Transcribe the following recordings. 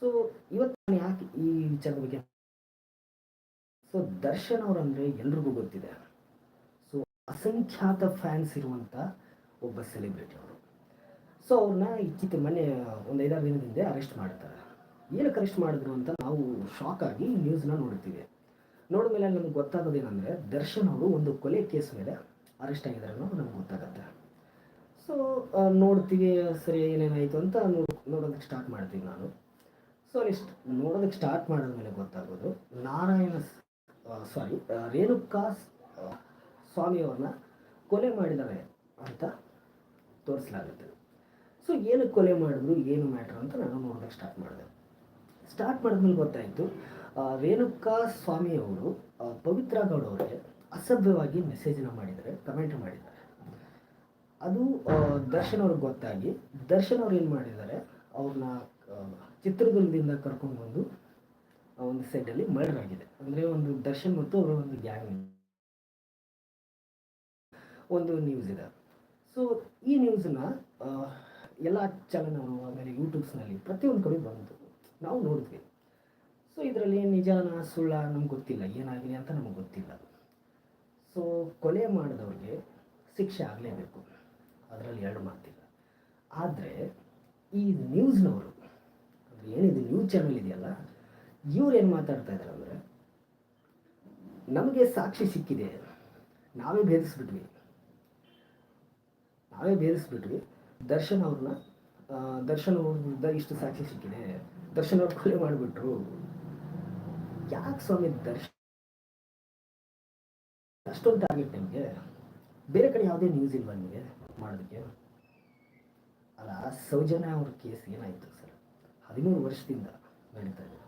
So ಇವತ್ತು ನಾನು ಯಾಕೆ ಈ ವಿಚಾರದ ಬಗ್ಗೆ ಸೊ ದರ್ಶನ್ ಅವರಂದರೆ ಎಲ್ರಿಗೂ ಗೊತ್ತಿದೆ. ಸೊ ಅಸಂಖ್ಯಾತ ಫ್ಯಾನ್ಸ್ ಇರುವಂಥ ಒಬ್ಬ ಸೆಲೆಬ್ರಿಟಿ ಅವರು. ಸೊ ಅವ್ರನ್ನ ಇಚ್ಚಿತ ಮೊನ್ನೆ, ಒಂದು ಐದಾರು ದಿನದ ಹಿಂದೆ ಅರೆಸ್ಟ್ ಮಾಡ್ತಾರೆ. ಏನಕ್ಕೆ ಅರೆಸ್ಟ್ ಮಾಡಿದ್ರು ಅಂತ ನಾವು ಶಾಕ್ ಆಗಿ ನ್ಯೂಸ್ನ ನೋಡ್ತೀವಿ. ನೋಡಿದ್ಮೇಲೆ ನಮ್ಗೆ ಗೊತ್ತಾಗೋದೇನೆಂದರೆ ದರ್ಶನ್ ಅವರು ಒಂದು ಕೊಲೆ ಕೇಸ್ ಮೇಲೆ ಅರೆಸ್ಟ್ ಆಗಿದ್ದಾರೆ ಅನ್ನೋದು ನಮ್ಗೆ ಗೊತ್ತಾಗತ್ತೆ. ಸೊ ನೋಡ್ತೀವಿ, ಸರಿ ಏನೇನಾಯಿತು ಅಂತ ನೋಡೋದಕ್ಕೆ ಸ್ಟಾರ್ಟ್ ಮಾಡ್ತೀನಿ ನಾನು. ಸೊ ನೋಡೋದಕ್ಕೆ ಸ್ಟಾರ್ಟ್ ಮಾಡಿದ್ಮೇಲೆ ಗೊತ್ತಾಗೋದು. ನಾರಾಯಣ ಸಾರಿ ರೇಣುಕಾ ಸ್ವಾಮಿಯವ್ರನ್ನ ಕೊಲೆ ಮಾಡಿದ್ದಾರೆ ಅಂತ ತೋರಿಸಲಾಗುತ್ತೆ. ಸೊ ಏನು ಕೊಲೆ ಮಾಡಿದ್ರು, ಏನು ಮ್ಯಾಟ್ರ್ ಅಂತ ನಾನು ನೋಡೋದಕ್ಕೆ ಸ್ಟಾರ್ಟ್ ಮಾಡಿದೆ. ಸ್ಟಾರ್ಟ್ ಮಾಡಿದ್ಮೇಲೆ ಗೊತ್ತಾಯಿತು ರೇಣುಕಾ ಸ್ವಾಮಿಯವರು ಪವಿತ್ರ ಗೌಡ ಅವರಿಗೆ ಅಸಭ್ಯವಾಗಿ ಮೆಸೇಜನ್ನ ಮಾಡಿದ್ದಾರೆ ಕಮೆಂಟ್ ಮಾಡಿದ್ದಾರೆ. ಅದು ದರ್ಶನ್ ಅವ್ರಿಗೆ ಗೊತ್ತಾಗಿ, ದರ್ಶನ್ ಅವ್ರು ಏನು ಮಾಡಿದ್ದಾರೆ, ಅವ್ರನ್ನ ಚಿತ್ರದುರ್ಗದಿಂದ ಕರ್ಕೊಂಡು ಬಂದು ಆ ಒಂದು ಸೈಡಲ್ಲಿ ಮರ್ಡರ್ ಆಗಿದೆ. ಅಂದರೆ ಒಂದು ದರ್ಶನ್ ಮತ್ತು ಅವರ ಒಂದು ಗ್ಯಾಂಗ್ ಒಂದು ನ್ಯೂಸ್ ಇದೆ. ಸೊ ಈ ನ್ಯೂಸನ್ನ ಎಲ್ಲ ಚಾನಲ್ ಅವರು ಆಮೇಲೆ ಯೂಟ್ಯೂಬ್ಸ್ನಲ್ಲಿ ಪ್ರತಿಯೊಂದು ಕಡೆ ಬಂತು ನಾವು ನೋಡಿದ್ವಿ. ಸೊ ಇದರಲ್ಲಿ ನಿಜಾನ, ಸುಳ್ಳ ನಮ್ಗೆ ಗೊತ್ತಿಲ್ಲ. ಏನಾಗಿದೆ ಅಂತ ನಮಗೆ ಗೊತ್ತಿಲ್ಲ. ಸೊ ಕೊಲೆ ಮಾಡಿದವ್ರಿಗೆ ಶಿಕ್ಷೆ ಆಗಲೇಬೇಕು. ಅದರಲ್ಲಿ ಎರಡು ಮಾತಿಲ್ಲ. ಆದರೆ ಈ ನ್ಯೂಸ್ನವರು ಏನಿದು ನ್ಯೂಸ್ ಚಾನಲ್ ಇದೆಯಲ್ಲ, ಇವ್ರು ಏನು ಮಾತಾಡ್ತಾ ಇದ್ದಾರೆ ಅಂದರೆ, ನಮಗೆ ಸಾಕ್ಷಿ ಸಿಕ್ಕಿದೆ. ನಾವೇ ಭೇದಿಸ್ಬಿಟ್ವಿ. ನಾವೇ ಭೇದಿಸ್ಬಿಟ್ವಿ. ದರ್ಶನ್ ಅವ್ರನ್ನ ದರ್ಶನ್ ಅವ್ರಿಂದ ಇಷ್ಟು ಸಾಕ್ಷಿ ಸಿಕ್ಕಿದೆ. ದರ್ಶನ್ ಅವ್ರು ಕೊಲೆ ಮಾಡಿಬಿಟ್ರು. ಯಾಕೆ ಸ್ವಾಮಿ ದರ್ಶನ್? ಅಷ್ಟೊಂದು ಟಾರ್ಗೆಟ್ ನಿಮಗೆ? ಬೇರೆ ಕಡೆ ಯಾವುದೇ ನ್ಯೂಸ್ ಇಲ್ವಾ ನಿಮಗೆ ಮಾಡೋದಕ್ಕೆ? ಅಲ್ಲ, ಸೌಜನ್ಯ ಅವ್ರ ಕೇಸ್ ಏನಾಯಿತು? ಹದಿಮೂರು ವರ್ಷದಿಂದ ನಡೀತಾ ಇದೆ.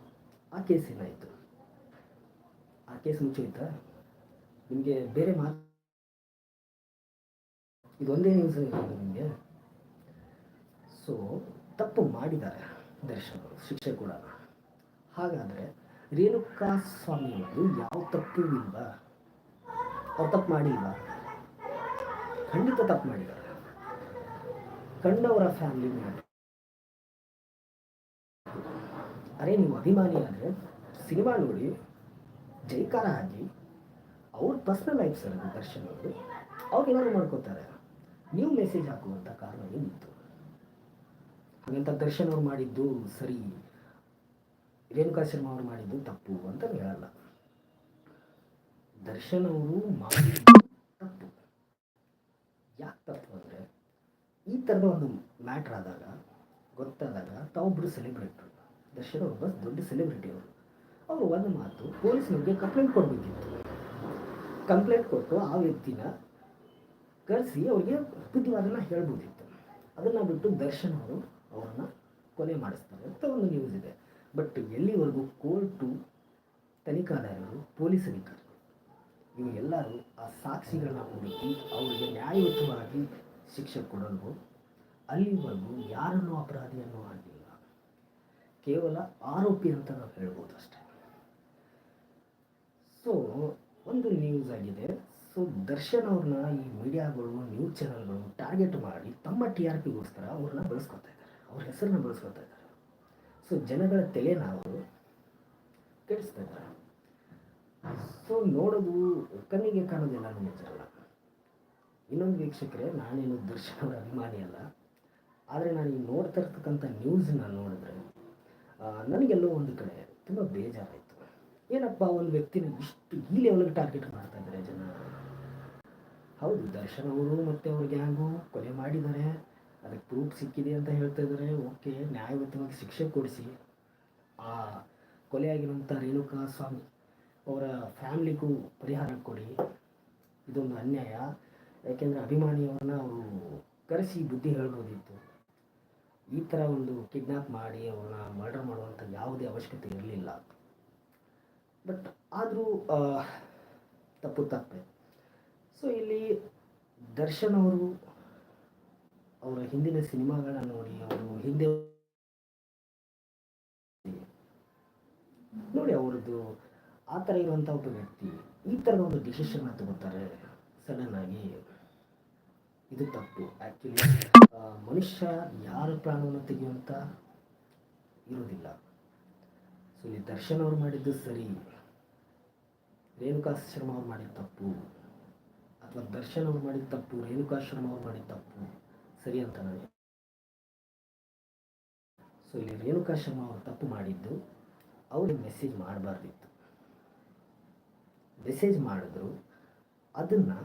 ಆ ಕೇಸ್ ಏನಾಯಿತು ಆ ಕೇಸ್ ಮುಚ್ಚೋಯ್ತಾ ನಿಮಗೆ ಬೇರೆ ಮಾತು ಇದೊಂದೇ ನ್ಯೂಸ್ ನಿಮಗೆ? ಸೊ ತಪ್ಪು ಮಾಡಿದ್ದಾರೆ ದರ್ಶನ್ ಶಿಕ್ಷೆ ಕೂಡ. ಹಾಗಾದರೆ ರೇಣುಕಾ ಸ್ವಾಮಿಯವರು ಯಾವ ತಪ್ಪು ಇಲ್ವಾ? ಅವ್ರು ತಪ್ಪು ಮಾಡಿಲ್ವಾ? ಖಂಡಿತ ತಪ್ಪು ಮಾಡಿದ್ದಾರೆ. ಕಂಡವರ ಫ್ಯಾಮಿಲಿ ಮ್ಯಾಟರ್ ಅರೆ, ನೀವು ಅಭಿಮಾನಿ ಆದರೆ ಸಿನಿಮಾ ನೋಡಿ ಜೈಕಾರ ಆಗಿ ಅವ್ರ ಪರ್ಸ್ನಲ್ ಲೈಫ್ ಸರ್ ದರ್ಶನ್ ಅವರು. ಅವ್ರು ಮಾಡ್ಕೋತಾರೆ. ನೀವು ಮೆಸೇಜ್ ಹಾಕುವಂಥ ಕಾರಣ ಏನಿತ್ತು? ಹಾಗಂತ ದರ್ಶನ್ ಅವ್ರು ಮಾಡಿದ್ದು ಸರಿ, ರೇಣುಕಾ ಶರ್ಮಾ ಅವ್ರು ಮಾಡಿದ್ದು ತಪ್ಪು ಅಂತ ಹೇಳಲ್ಲ. ದರ್ಶನ್ ಅವರು ಮಾಡಿದ್ದು ತಪ್ಪು. ಯಾಕೆ ತಪ್ಪು ಅಂದರೆ, ಈ ಥರದ ಒಂದು ಮ್ಯಾಟ್ರ್ ಆದಾಗ, ಗೊತ್ತಾದಾಗ ತಾವೊಬ್ಬರು ಸೆಲೆಬ್ರಿಟ್ರು ದರ್ಶನ್ ಒಬ್ಬ ದೊಡ್ಡ ಸೆಲೆಬ್ರಿಟಿ ಅವರು ಅವರು ಒಂದು ಮಾತು ಪೊಲೀಸ್ನವ್ರಿಗೆ ಕಂಪ್ಲೇಂಟ್ ಕೊಡಬೇಕಿತ್ತು. ಕಂಪ್ಲೇಂಟ್ ಕೊಟ್ಟು ಆ ವ್ಯಕ್ತಿನ ಕರೆಸಿ ಅವರಿಗೆ ಬುದ್ಧಿವಾದನ ಹೇಳ್ಬೋದಿತ್ತು. ಅದನ್ನು ಬಿಟ್ಟು ದರ್ಶನ್ ಅವರು ಅವ್ರನ್ನ ಕೊಲೆ ಮಾಡಿಸ್ತಾರೆ ಅಂತ ಒಂದು ನ್ಯೂಸ್ ಇದೆ. ಬಟ್ ಎಲ್ಲಿವರೆಗೂ ಕೋರ್ಟು ತನಿಖಾದಾರರು ಪೊಲೀಸ್ ಅಧಿಕಾರಿ ಇವು ಎಲ್ಲರೂ ಆ ಸಾಕ್ಷಿಗಳನ್ನ ಹುಡುಕಿ ಅವರಿಗೆ ನ್ಯಾಯಯುತವಾಗಿ ಶಿಕ್ಷೆ ಕೊಡಲು ಅಲ್ಲಿವರೆಗೂ ಯಾರನ್ನು ಅಪರಾಧಿಯನ್ನು ಆಗಿಲ್ಲ ಕೇವಲ ಆರೋಪಿ ಅಂತ ನಾವು ಹೇಳ್ಬೋದು ಅಷ್ಟೇ. ಸೊ ಒಂದು ನ್ಯೂಸ್ ಆಗಿದೆ. ಸೊ ದರ್ಶನ್ ಅವ್ರನ್ನ ಈ ಮೀಡಿಯಾಗಳು ನ್ಯೂಸ್ ಚಾನಲ್ಗಳು ಟಾರ್ಗೆಟ್ ಮಾಡಿ ತಮ್ಮ ಟಿ ಆರ್ ಪಿಗೋಸ್ಕರ ಅವ್ರನ್ನ ಬಳಸ್ಕೊತಾ ಇದ್ದಾರೆ. ಅವ್ರ ಹೆಸರನ್ನ ಬಳಸ್ಕೊತಾ ಇದ್ದಾರೆ. ಸೊ ಜನಗಳ ತಲೆ ನಾವು ಕೆಡಿಸ್ತಾ ಇದ್ದಾರೆ. ಸೊ ನೋಡೋದು ಕಣ್ಣಿಗೆ ಕಾಣೋದೆಲ್ಲ ನಿಜ ಅಲ್ಲ. ಇನ್ನೊಂದು ವೀಕ್ಷಕರೇ, ನಾನೇನು ದರ್ಶನ್ ಅವರ ಅಭಿಮಾನಿ ಅಲ್ಲ. ಆದರೆ ನಾನು ನೋಡ್ತಾ ಇರ್ತಕ್ಕಂಥ ನ್ಯೂಸ್ನ ನೋಡಿದ್ರೆ ನನಗೆಲ್ಲೋ ಒಂದು ಕಡೆ ತುಂಬ ಬೇಜಾರಾಯಿತು. ಏನಪ್ಪ, ಒಂದು ವ್ಯಕ್ತಿನ ಇಷ್ಟು ಈ ಲೆವೆಲ್ಗೆ ಟಾರ್ಗೆಟ್ ಮಾಡ್ತಾ ಇದ್ದಾರೆ ಜನ. ಹೌದು, ದರ್ಶನ್ ಅವರು ಮತ್ತು ಅವ್ರ ಗ್ಯಾಂಗು ಕೊಲೆ ಮಾಡಿದ್ದಾರೆ. ಅದಕ್ಕೆ ಪ್ರೂಫ್ ಸಿಕ್ಕಿದೆ ಅಂತ ಹೇಳ್ತಾ ಇದ್ದಾರೆ. ಓಕೆ ನ್ಯಾಯಬದ್ಧವಾಗಿ ಶಿಕ್ಷೆ ಕೊಡಿಸಿ. ಆ ಕೊಲೆಯಾಗಿರುವಂಥ ರೇಣುಕಾ ಸ್ವಾಮಿ ಅವರ ಫ್ಯಾಮ್ಲಿಗೂ ಪರಿಹಾರ ಕೊಡಿ. ಇದೊಂದು ಅನ್ಯಾಯ. ಯಾಕೆಂದರೆ ಅಭಿಮಾನಿಯವ್ರನ್ನ ಅವರು ಕರೆಸಿ ಬುದ್ಧಿ ಹೇಳ್ಬೋದಿತ್ತು. ಈ ಥರ ಒಂದು ಕಿಡ್ನಾಪ್ ಮಾಡಿ ಅವ್ರನ್ನ ಮರ್ಡರ್ ಮಾಡುವಂಥ ಯಾವುದೇ ಅವಶ್ಯಕತೆ ಇರಲಿಲ್ಲ. ಬಟ್ ಆದರೂ ತಪ್ಪು ತಪ್ಪೆ ಸೊ ಇಲ್ಲಿ ದರ್ಶನ್ ಅವರು ಅವರ ಹಿಂದಿನ ಸಿನಿಮಾಗಳನ್ನ ನೋಡಿ, ಅವರು ಹಿಂದೆ ನೋಡಿ ಅವರದ್ದು ಆ ಥರ ಇರುವಂಥ ಒಬ್ಬ ವ್ಯಕ್ತಿ ಈ ಥರದ ಒಂದು ಡಿಸಿಷನ್ನ ತಗೋತಾರೆ. ಸಡನ್ನಾಗಿ ಇದು ತಪ್ಪು. ಆ್ಯಕ್ಚುಲಿ ಮನುಷ್ಯ ಯಾರ ಪ್ರಾಣವನ್ನು ತೆಗೆಯುವಂಥ ಇರೋದಿಲ್ಲ ಸೊ ಇಲ್ಲಿ ದರ್ಶನ್ ಅವ್ರು ಮಾಡಿದ್ದು ಸರಿ. ರೇಣುಕಾ ಶರ್ಮ ಅವ್ರು ಮಾಡಿದ ತಪ್ಪು. ಅಥವಾ ದರ್ಶನ್ ಅವ್ರು ಮಾಡಿದ ತಪ್ಪು ರೇಣುಕಾ ಶರ್ಮ ಅವ್ರು ಮಾಡಿದ ತಪ್ಪು. ಸರಿ ಅಂತ ನಾನು ಸೊ ಇಲ್ಲಿ ರೇಣುಕಾ ಶರ್ಮ ಅವರು ತಪ್ಪು ಮಾಡಿದ್ದು, ಅವ್ರಿಗೆ ಮೆಸೇಜ್ ಮಾಡಬಾರ್ದಿತ್ತು. ಮೆಸೇಜ್ ಮಾಡಿದ್ರು, ಅದನ್ನು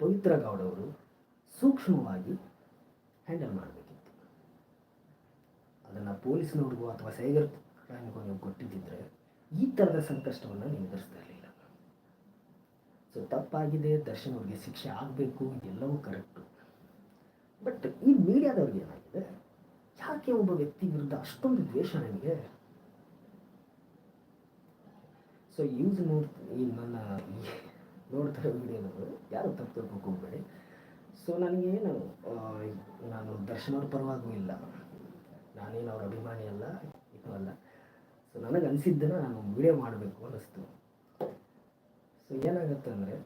ಪವಿತ್ರ ಗೌಡವರು ಸೂಕ್ಷ್ಮವಾಗಿ ಹ್ಯಾಂಡಲ್ ಮಾಡಬೇಕಿತ್ತು. ಅದನ್ನು ಪೊಲೀಸ್ನವ್ರಿಗೂ ಅಥವಾ ಸೈಬರ್ ಕ್ರೈಮ್ಗೂ ನೀವು ಕೊಟ್ಟಿದ್ದಿದ್ರೆ ಈ ಥರದ ಸಂಕಷ್ಟವನ್ನು ನೀವು ಎದುರಿಸ್ತಾ ಇರಲಿಲ್ಲ. ಸೊ ತಪ್ಪಾಗಿದೆ ದರ್ಶನ್ ಅವ್ರಿಗೆ ಶಿಕ್ಷೆ ಆಗಬೇಕು ಎಲ್ಲವೂ ಕರೆಕ್ಟು ಬಟ್ ಈ ಮೀಡಿಯಾದವ್ರಿಗೆ ಏನಾಗಿದೆ? ಯಾಕೆ ಒಬ್ಬ ವ್ಯಕ್ತಿ ವಿರುದ್ಧ ಅಷ್ಟೊಂದು ದ್ವೇಷ ನನಗೆ ಸೊ ಯೂಸ್ ನೋಡ್ತೀನಿ ಈ ನನ್ನ ನೋಡ್ತಾರೆ ನಾನು ಯಾರು ತಪ್ಪು ತಿಳ್ಕೊಕ್ ಹೋಗ್ಬೇಡಿ ಸೊ ನನಗೇನು ನಾನು ದರ್ಶನವ್ರ ಪರವಾಗೂ ಇಲ್ಲ. ನಾನೇನು ಅವ್ರ ಅಭಿಮಾನಿ ಅಲ್ಲ, ಇದು ಅಲ್ಲ. ಸೊ ನನಗೆ ಅನಿಸಿದ್ದನ್ನ ನಾನು ವಿಡಿಯೋ ಮಾಡಬೇಕು ಅನ್ನಿಸ್ತು. ಸೊ ಏನಾಗುತ್ತೆ ಅಂದರೆ,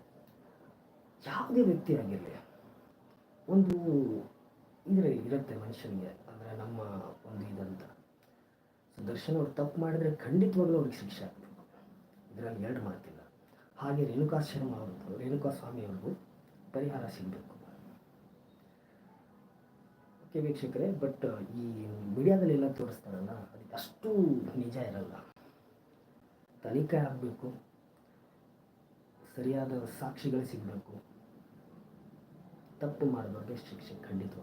ಯಾವುದೇ ವ್ಯಕ್ತಿ ಆಗಿರಲಿ, ಒಂದು ಇದ್ರೆ ಇರುತ್ತೆ ಮನುಷ್ಯನಿಗೆ, ಅಂದರೆ ನಮ್ಮ ಒಂದು ಇದಂತ. ಸೊ ದರ್ಶನ ತಪ್ಪು ಮಾಡಿದರೆ ಖಂಡಿತವಾಗ್ಲೂ ಅವ್ರಿಗೆ ಶಿಕ್ಷೆ ಆಗಬೇಕು. ಇದರಲ್ಲಿ ಎರಡು ಮಾತಿಲ್ಲ. ಹಾಗೆ ರೇಣುಕಾ ಶರ್ಮ ಅವ್ರದ್ದು ರೇಣುಕಾ ಸ್ವಾಮಿ ಅವ್ರಿಗೂ ಪರಿಹಾರ ಸಿಗಬೇಕು. ಓಕೆ ವೀಕ್ಷಕರೇ, ಬಟ್, ಈ ಮೀಡಿಯಾದಲ್ಲೆಲ್ಲ ತೋರಿಸ್ತಾರಲ್ಲ, ಅದಕ್ಕೆ ಅಷ್ಟು ನಿಜ ಇರಲ್ಲ. ತನಿಖೆ ಆಗಬೇಕು. ಸರಿಯಾದ ಸಾಕ್ಷಿಗಳು ಸಿಗಬೇಕು. ತಪ್ಪು ಮಾಡಿದವ್ರಿಗೆ ಶಿಕ್ಷೆ ಖಂಡಿತ.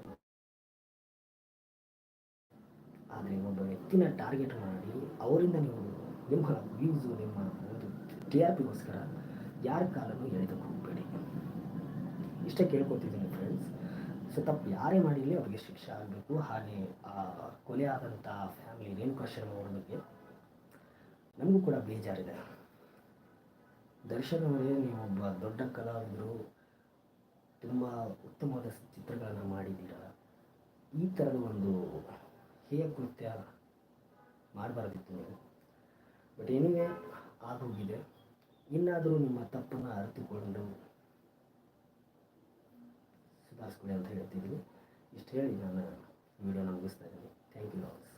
ಆದರೆ ಒಬ್ಬ ವ್ಯಕ್ತಿನ ಟಾರ್ಗೆಟ್ ಮಾಡಿ, ಅವರಿಂದ ನೀವು ನಿಮ್ಮ ವ್ಯೂಸು ನಿಮ್ಮ ಒಂದು ಟಿ ಆರ್ ಪಿಗೋಸ್ಕರ ಯಾರ ಕಾಲನ್ನು ಎಳೆದಕ್ಕೆ ಹೋಗಬೇಡಿ ಇಷ್ಟೇ ಕೇಳ್ಕೊತಿದ್ದೀನಿ ಫ್ರೆಂಡ್ಸ್ ಸೊ ತಪ್ಪು ಯಾರೇ ಮಾಡಿರಲಿ ಅವ್ರಿಗೆ ಶಿಕ್ಷೆ ಆಗಬೇಕು. ಹಾಗೆ, ಆ, ಕೊಲೆ ಆದಂಥ ಫ್ಯಾಮಿಲಿ ರೇಣುಕಾ ಶರ್ಮ ಅವ್ರ ಬಗ್ಗೆ ನಮಗೂ ಕೂಡ ಬೇಜಾರಿದೆ. ದರ್ಶನ್ ಅವರೇ ನೀವು ಒಬ್ಬ ದೊಡ್ಡ ಕಲಾವಿದರು, ತುಂಬ ಉತ್ತಮವಾದ ಚಿತ್ರಗಳನ್ನು ಮಾಡಿದ್ದೀರಾ? ಈ ಥರದ ಒಂದು ಹೇಯ ಕೃತ್ಯ ಮಾಡಬಾರ್ದಿತ್ತು ನೀವು. ಬಟ್ ಏನಿವೆ ಆಗೋಗಿದೆ. ಇನ್ನಾದರೂ ನಿಮ್ಮ ತಪ್ಪನ್ನು ಅರಿತುಕೊಂಡು ಸುಧಾರಿಸ್ಕೊಳ್ಳಿ ಅಂತ ಹೇಳ್ತಿದ್ದೀನಿ. ಇಷ್ಟು ಹೇಳಿ ನಾನು ವಿಡಿಯೋನ ಮುಗಿಸ್ತಾ ಇದ್ದೀನಿ.